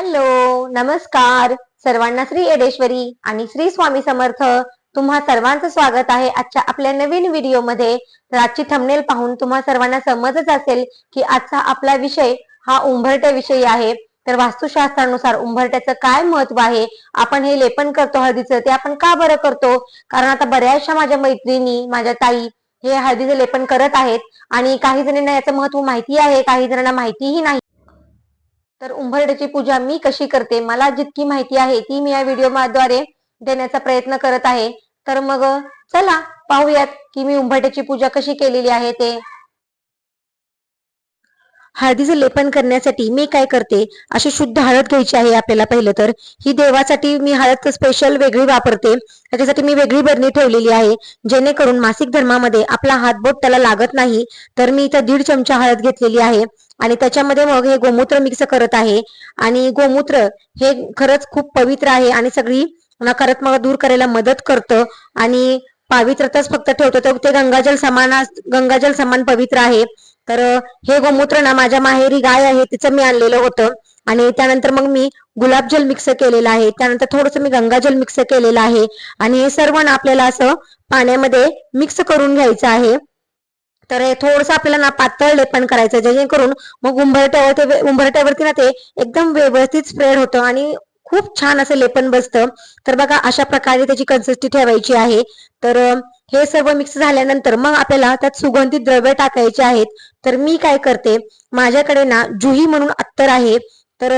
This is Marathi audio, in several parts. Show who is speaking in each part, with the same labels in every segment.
Speaker 1: हॅलो नमस्कार. सर्वांना श्री येडेश्वरी आणि श्री स्वामी समर्थ. तुम्हा सर्वांचं स्वागत आहे आजच्या आपल्या नवीन व्हिडिओमध्ये. मध्ये आजची थंबनेल पाहून तुम्हा सर्वांना समजच असेल की आजचा आपला विषय हा उंबरट्या विषयी आहे. तर वास्तुशास्त्रानुसार उंबरट्याचं काय महत्त्व आहे? आपण हे लेपन करतो हळदीचं ते आपण का बरं करतो? कारण आता बऱ्याचशा माझ्या मैत्रिणी माझ्या ताई हे हळदीचं लेपन करत आहेत आणि काही जणांना याचं महत्त्व माहिती आहे काही जणांना माहितीही नाही. तर उंबरट्याची पूजा मी कशी करते मला जितकी माहिती आहे ती मी या व्हिडिओद्वारे देण्याचा प्रयत्न करत आहे. तर मग चला पाहूयात की मी उंबरट्याची पूजा कशी केलेली आहे ते. हळदीचं लेपन करण्यासाठी मी काय करते? अशी शुद्ध हळद घ्यायची आहे आपल्याला पहिलं तर. ही देवासाठी मी हळद स्पेशल वेगळी वापरते. त्याच्यासाठी मी वेगळी बरणी ठेवलेली आहे. जेणेकरून मासिक धर्मामध्ये आपला हातबोट त्याला लागत नाही तर मी इथं दीड चमचा हळद घेतलेली आहे. आणि त्याच्यामध्ये मग हे गोमूत्र मिक्स करत आहे. आणि गोमूत्र हे खरंच खूप पवित्र आहे आणि सगळी नकारात्मक दूर करायला मदत करतं. आणि पावित्रताच फक्त ठेवतो. तर ते गंगाजल समान गंगाजल समान पवित्र आहे. तर हे गोमूत्र ना माझ्या माहेरी गाय आहे तिचं मी आणलेलं होतं. आणि त्यानंतर मग मी गुलाबजल मिक्स केलेलं आहे. त्यानंतर थोडस मी गंगाजल मिक्स केलेलं आहे. आणि हे सर्व ना आपल्याला असं पाण्यामध्ये मिक्स करून घ्यायचं आहे. तर हे थोडस आपल्याला ना पातळ लेपन करायचं जेणेकरून मग उंबरट्यावर उंबरट्यावरती ना ते एकदम व्यवस्थित स्प्रेड होतं आणि खूप छान असं लेपन बसतं. तर बघा अशा प्रकारे त्याची कन्सिस्टी ठेवायची आहे. तर हे सर्व मिक्स झाल्यानंतर मग आपल्याला त्यात सुगंधित द्रव्य टाकायचे आहेत. तर मी काय करते? माझ्याकडे ना जुही म्हणून अत्तर आहे. तर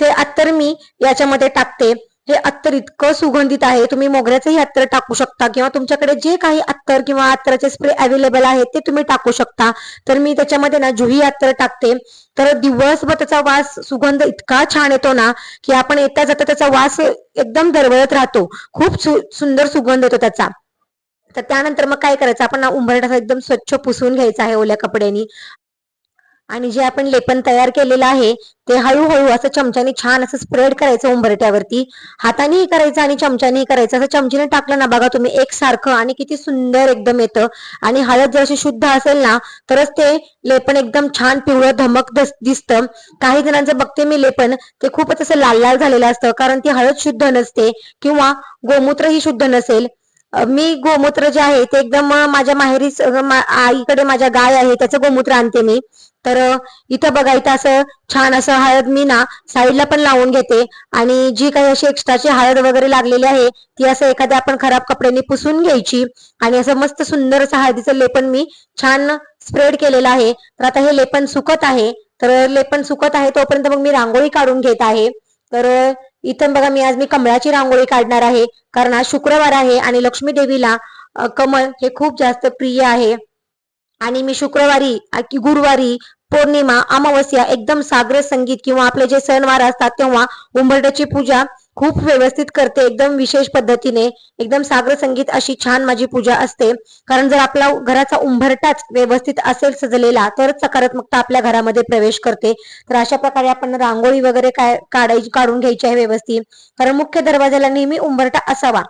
Speaker 1: ते अत्तर मी याच्यामध्ये टाकते. हे अत्तर इतकं सुगंधित आहे. तुम्ही मोगऱ्याचंही अत्तर टाकू शकता किंवा तुमच्याकडे जे काही अत्तर किंवा अत्तराचे स्प्रे अवेलेबल आहेत ते तुम्ही टाकू शकता. तर मी त्याच्यामध्ये ना जुही अत्तर टाकते. तर दिवसभर त्याचा वास सुगंध इतका छान येतो ना की आपण येता जाता त्याचा वास एकदम दरवळत राहतो. खूप सुंदर सुगंध येतो त्याचा. तर त्यानंतर मग काय करायचं? आपण उंबरठा एकदम स्वच्छ पुसून घ्यायचा आहे ओल्या कपड्यानी. आणि जे आपण लेपन तयार केलेलं आहे ते हळूहळू असं चमच्याने छान असं स्प्रेड करायचं उंबरट्यावरती हातानेही करायचं आणि चमच्यानेही करायचं. असं चमचीने टाकलं ना बघा तुम्ही एक सारखं आणि किती सुंदर एकदम येतं. आणि हळद जर अशी शुद्ध असेल ना तरच ते लेपन एकदम छान पिवळं धमक दिसतं. काही जणांचं बघते मी लेपन ते खूपच असं लाल लाल झालेलं असतं. कारण ती हळद शुद्ध नसते किंवा गोमूत्रही शुद्ध नसेल. मी गोमूत्र जे आहे ते एकदम माझ्या माहेरीच आईकडे माझ्या गाय आहे त्याचं गोमूत्र आणते मी. तर इथं बघा इथं असं छान असं हळद मी ना साईडला पण लावून घेते. आणि जी काही अशी एक्स्ट्राची हळद वगैरे लागलेली आहे ती असं एखाद्या आपण खराब कपड्यांनी पुसून घ्यायची. आणि असं मस्त सुंदर असं हळदीचं लेपन मी छान स्प्रेड केलेलं आहे. तर आता हे लेपन सुकत आहे. तर लेपन सुकत आहे तोपर्यंत मग मी रांगोळी काढून घेत आहे. तर इथं बघा मी आज मी कमळाची रांगोळी काढणार आहे. कारण आज शुक्रवार आहे आणि लक्ष्मी देवीला कमळ हे खूप जास्त प्रिय आहे. आणि मी शुक्रवारी की गुरुवारी पौर्णिमा अमावस्या एकदम सागर संगीत किंवा आपले जे सणवार असतात तेव्हा उंबरट्याची पूजा खूप व्यवस्थित करते एकदम विशेष पद्धतीने एकदम सागर संगीत अशी छान माझी पूजा असते. कारण जर आपला घराचा उंभरटाच व्यवस्थित असेल सजलेला तरच सकारात्मकता आपल्या घरामध्ये प्रवेश करते. तर अशा प्रकारे आपण रांगोळी वगैरे काय काढायची काढून घ्यायची आहे व्यवस्थित. कारण मुख्य दरवाजाला नेहमी उंबरटा असावा.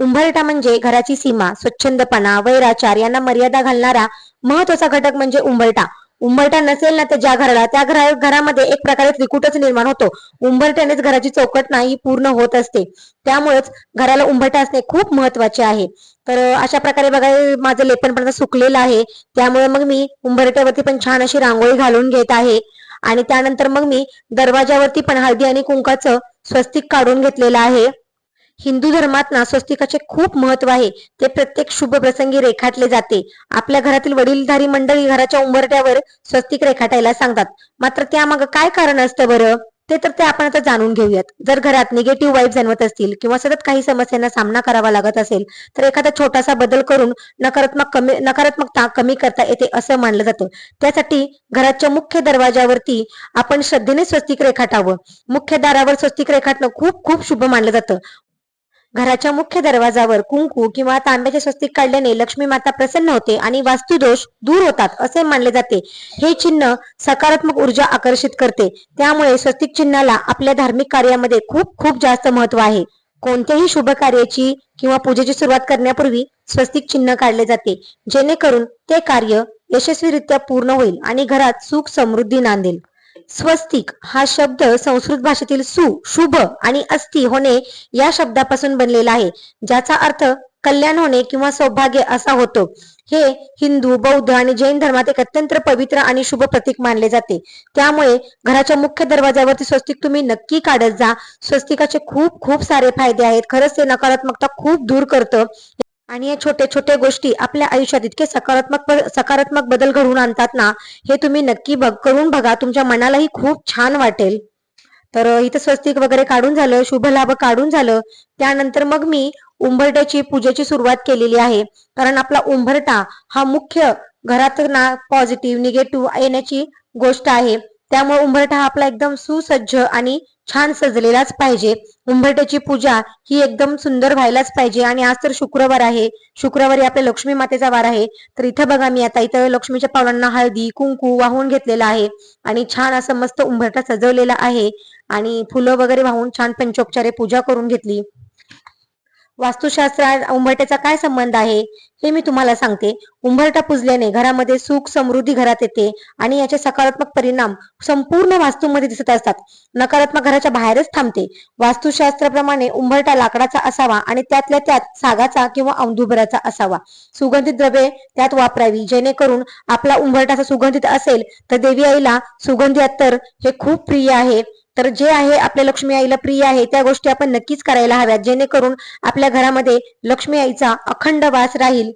Speaker 1: उंबरटा म्हणजे घराची सीमा स्वच्छंदपणा वैराचार यांना मर्यादा घालणारा महत्त्वाचा घटक म्हणजे उंबरटा उंबरटा नसेल ना तर ज्या घराला त्या घरा घरामध्ये एक प्रकारे त्रिकुटच निर्माण होतो. उंबरट्यानेच घराची चौकट नाही पूर्ण होत असते. त्यामुळेच घराला उंबरठा असणे खूप महत्त्वाचे आहे. तर अशा प्रकारे बघा माझं लेपन पण सुकलेलं आहे. त्यामुळे मग मी उंबरठ्यावरती पण छान अशी रांगोळी घालून घेत आहे. आणि त्यानंतर मग मी दरवाजावरती पण हळदी आणि कुंकाचं स्वस्तिक काढून घेतलेलं आहे. हिंदू धर्मात नास्वस्तिकाचे खूप महत्त्व आहे. ते प्रत्येक शुभ प्रसंगी रेखाटले जाते. आपल्या घरातील वडीलधारी मंडळी घराच्या उंबरट्यावर स्वस्तिक रेखाटायला सांगतात. मात्र त्यामागं काय कारण असतं बरं? ते तर ते आपण आता जाणून घेऊयात. जर घरात निगेटिव्ह वाईब जाणवत असतील किंवा सतत काही समस्यांना सामना करावा लागत असेल तर एखादा छोटासा बदल करून नकारात्मक कमी नकारात्मकता कमी करता येते असं मानलं जातं. त्यासाठी घराच्या मुख्य दरवाजावरती आपण श्रद्धेने स्वस्तिक रेखाटावं. मुख्य दारावर स्वस्तिक रेखाटणं खूप खूप शुभ मानलं जातं. घराच्या मुख्य दरवाजावर कुंकू किंवा तांब्याचे स्वस्तिक काढल्याने लक्ष्मी माता प्रसन्न होते आणि वास्तुदोष दूर होतात असे मानले जाते. हे चिन्ह सकारात्मक ऊर्जा आकर्षित करते. त्यामुळे स्वस्तिक चिन्हाला आपल्या धार्मिक कार्यामध्ये खूप खूप जास्त महत्त्व आहे. कोणत्याही शुभ कार्याची किंवा पूजेची सुरुवात करण्यापूर्वी स्वस्तिक चिन्ह काढले जाते. जेणेकरून ते कार्य यशस्वीरित्या पूर्ण होईल आणि घरात सुख समृद्धी नांदेल. स्वस्तिक हा शब्द संस्कृत भाषेतील सु शुभ आणि अस्थि होणे या शब्दापासून बनलेला आहे. ज्याचा अर्थ कल्याण होणे किंवा सौभाग्य असा होतो. हे हिंदू बौद्ध आणि जैन धर्मात एक अत्यंत पवित्र आणि शुभ प्रतीक मानले जाते. त्यामुळे घराच्या मुख्य दरवाजावरती स्वस्तिक तुम्ही नक्की काढत जा. स्वस्तिकाचे खूप खूप सारे फायदे आहेत. खरंच ते नकारात्मकता खूप दूर करतं. आणि या छोट्या छोट्या गोष्टी आपल्या आयुष्यात इतके सकारात्मक सकारात्मक बदल घडवून आणतात ना हे तुम्ही नक्की बघ करून बघा. तुमच्या मनालाही खूप छान वाटेल. तर इथं स्वस्तिक वगैरे काढून झालं शुभ लाभ काढून झालं. त्यानंतर मग मी उंबरट्याची पूजेची सुरुवात केलेली आहे. कारण आपला उंबरटा हा मुख्य घरात ना पॉझिटिव्ह निगेटिव्ह येण्याची गोष्ट आहे. त्यामुळे उंबरठा हा आपला एकदम सुसज्ज आणि छान सजलेलाच पाहिजे. उंबरट्याची पूजा ही एकदम सुंदर व्हायलाच पाहिजे. आणि आज तर शुक्रवार आहे. शुक्रवारी आपल्या लक्ष्मी मातेचा वार आहे. तर इथं बघा मी आता इथं लक्ष्मीच्या पावलांना हळदी कुंकू वाहून घेतलेला आहे. आणि छान असं मस्त उंबरटा सजवलेला आहे. आणि फुलं वगैरे वाहून छान पंचोपचारे पूजा करून घेतली. वास्तुशास्त्रात उंबरट्याचा काय संबंध आहे हे मी तुम्हाला सांगते. उंबरटा पुजल्याने घरामध्ये सुख समृद्धी घरात येते आणि याचे सकारात्मक परिणाम संपूर्ण वास्तूमध्ये दिसत असतात. नकारात्मक घराच्या बाहेरच थांबते. वास्तुशास्त्राप्रमाणे उंबरटा लाकडाचा असावा आणि त्यातल्या त्यात सागाचा किंवा औंधुभराचा असावा. सुगंधित द्रव्ये त्यात वापरावी जेणेकरून आपला उंबरटाचा सुगंधित असेल तर देवी आईला सुगंधी अत्तर हे खूप प्रिय आहे. तर जे आहे आपल्या लक्ष्मी आईला प्रिय आहे त्या गोष्टी आपण नक्कीच करायला हव्यात. जेणेकरून आपल्या घरामध्ये लक्ष्मी आईचा अखंड वास राहील.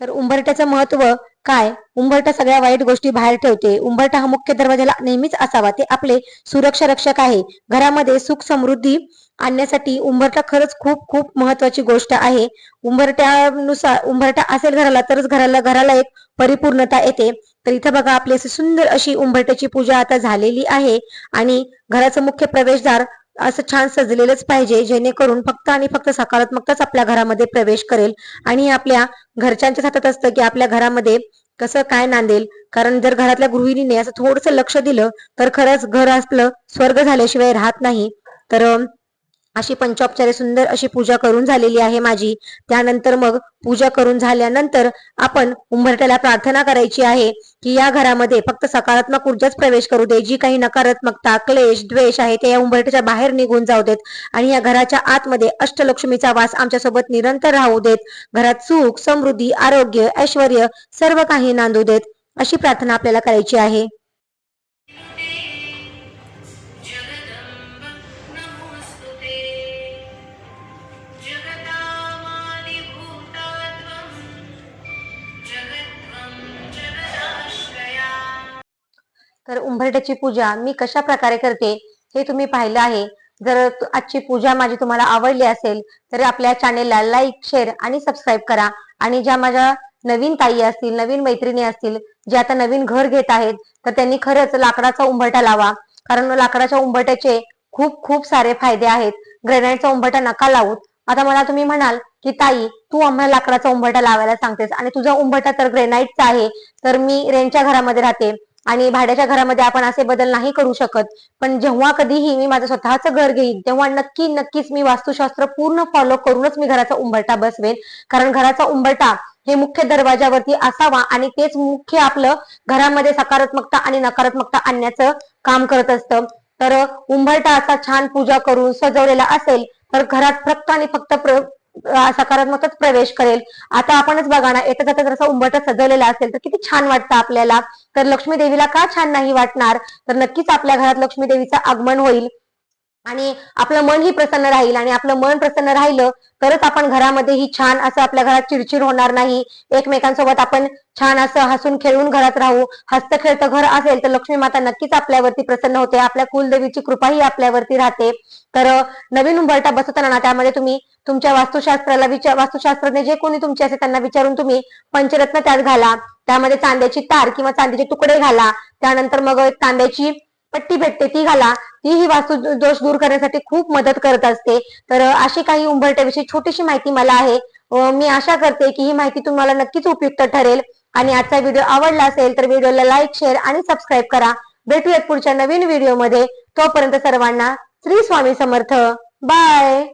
Speaker 1: तर उंबरट्याचं महत्त्व काय? उंबरटा सगळ्या वाईट गोष्टी बाहेर ठेवते. उंबरटा हा मुख्य दरवाजाला नेहमीच असावा. ते आपले सुरक्षा रक्षक आहे. घरामध्ये सुख समृद्धी आणण्यासाठी उंबरटा खरंच खूप खूप महत्वाची गोष्ट आहे. उंबरट्यानुसार उंबरटा असेल घराला तरच घराला घराला एक परिपूर्णता येते. तर इथं बघा आपली अशी सुंदर अशी उंबरट्याची पूजा आता झालेली आहे. आणि घराचं मुख्य प्रवेशद्वार असं छान सजलेलंच पाहिजे जेणेकरून फक्त आणि फक्त सकारात्मकताच आपल्या घरामध्ये प्रवेश करेल. आणि आपल्या घरच्यांच्या हातात असतं की आपल्या घरामध्ये कसं काय नांदेल. कारण जर घरातल्या गृहिणीने असं थोडस लक्ष दिलं तर खरंच घर असलं स्वर्ग झाल्याशिवाय राहत नाही. तर अशी पंचोपचारे सुंदर अशी पूजा करून झालेली आहे माझी. त्यानंतर मग पूजा करून झाल्यानंतर आपण उंबरट्याला प्रार्थना करायची आहे की या घरामध्ये फक्त सकारात्मक ऊर्जाच प्रवेश करू दे. जी काही नकारात्मकता क्लेश द्वेष आहे ते या उंबरट्याच्या बाहेर निघून जाऊ देत आणि या घराच्या आतमध्ये अष्टलक्ष्मीचा वास आमच्यासोबत निरंतर राहू देत. घरात सुख समृद्धी आरोग्य ऐश्वर सर्व काही नांदू देत अशी प्रार्थना आपल्याला करायची आहे. तर उंबरट्याची पूजा मी कशा प्रकारे करते हे तुम्ही पाहिलं आहे. जर आजची पूजा माझी तुम्हाला आवडली असेल तर आपल्या चॅनेलला लाईक शेअर आणि सबस्क्राईब करा. आणि ज्या माझ्या नवीन ताई असतील नवीन मैत्रिणी असतील जे आता नवीन घर घेत आहेत तर त्यांनी खरंच लाकडाचा उंबरटा लावा. कारण लाकडाच्या उंबरट्याचे खूप खूप सारे फायदे आहेत. ग्रेनाईटचा उंबरटा नका लावूत. आता मला तुम्ही म्हणाल की ताई तू आम्हाला लाकडाचा उंबरटा लावायला सांगतेस आणि तुझा उंबरटा तर ग्रेनाईटचा आहे तर मी रेंटच्या घरामध्ये राहते. आणि भाड्याच्या घरामध्ये आपण असे बदल नाही करू शकत. पण जेव्हा कधीही मी माझं स्वतःचं घर घेईन तेव्हा नक्की नक्कीच मी वास्तुशास्त्र पूर्ण फॉलो करूनच मी घराचा उंबरटा बसवेन. कारण घराचा उंबरटा हे मुख्य दरवाजावरती असावा आणि तेच मुख्य आपलं घरामध्ये सकारात्मकता आणि नकारात्मकता आणण्याचं काम करत असतं. तर उंबरटा असा छान पूजा करून सजवलेला असेल तर घरात फक्त आणि फक्त सकारात्मकच प्रवेश करेल. आता आपणच बघा ना येता जाता जर उंबरटा सजवलेला असेल तर किती छान वाटतं आपल्याला. तर लक्ष्मी देवीला का छान नाही वाटणार? तर नक्कीच आपल्या घरात लक्ष्मी देवीचं आगमन होईल. आणि आपलं मनही प्रसन्न राहील आणि आपलं मन प्रसन्न राहिलं तरच आपण घरामध्ये ही छान असं आपल्या घरात चिडचिड होणार नाही. एकमेकांसोबत आपण छान असं हसून खेळून घरात राहू. हस्त खेळतं घर असेल तर लक्ष्मी माता नक्कीच आपल्यावरती प्रसन्न होते. आपल्या कुलदेवीची कृपाही आपल्यावरती राहते. तर नवीन उंबरटा बसवताना ना त्यामध्ये तुम्ही तुमच्या वास्तुशास्त्राला विचार वास्तुशास्त्रज्ञ जे कोणी तुमचे असेल त्यांना विचारून तुम्ही पंचरत्न त्यात घाला. त्यामध्ये चांद्याची तार किंवा चांदीचे तुकडे घाला. त्यानंतर मग एक तांब्याची पट्टी भेटते ती घाला. ती ही वास्तू दोष दूर करण्यासाठी खूप मदत करत असते. तर अशी काही उंबरट्याविषयी छोटीशी माहिती मला आहे. मी आशा करते की ही माहिती तुम्हाला नक्कीच उपयुक्त ठरेल. आणि आजचा व्हिडिओ आवडला असेल तर व्हिडिओला लाईक शेअर आणि सबस्क्राईब करा. भेटूयात पुढच्या नवीन व्हिडिओमध्ये. तोपर्यंत सर्वांना श्री स्वामी समर्थ. बाय!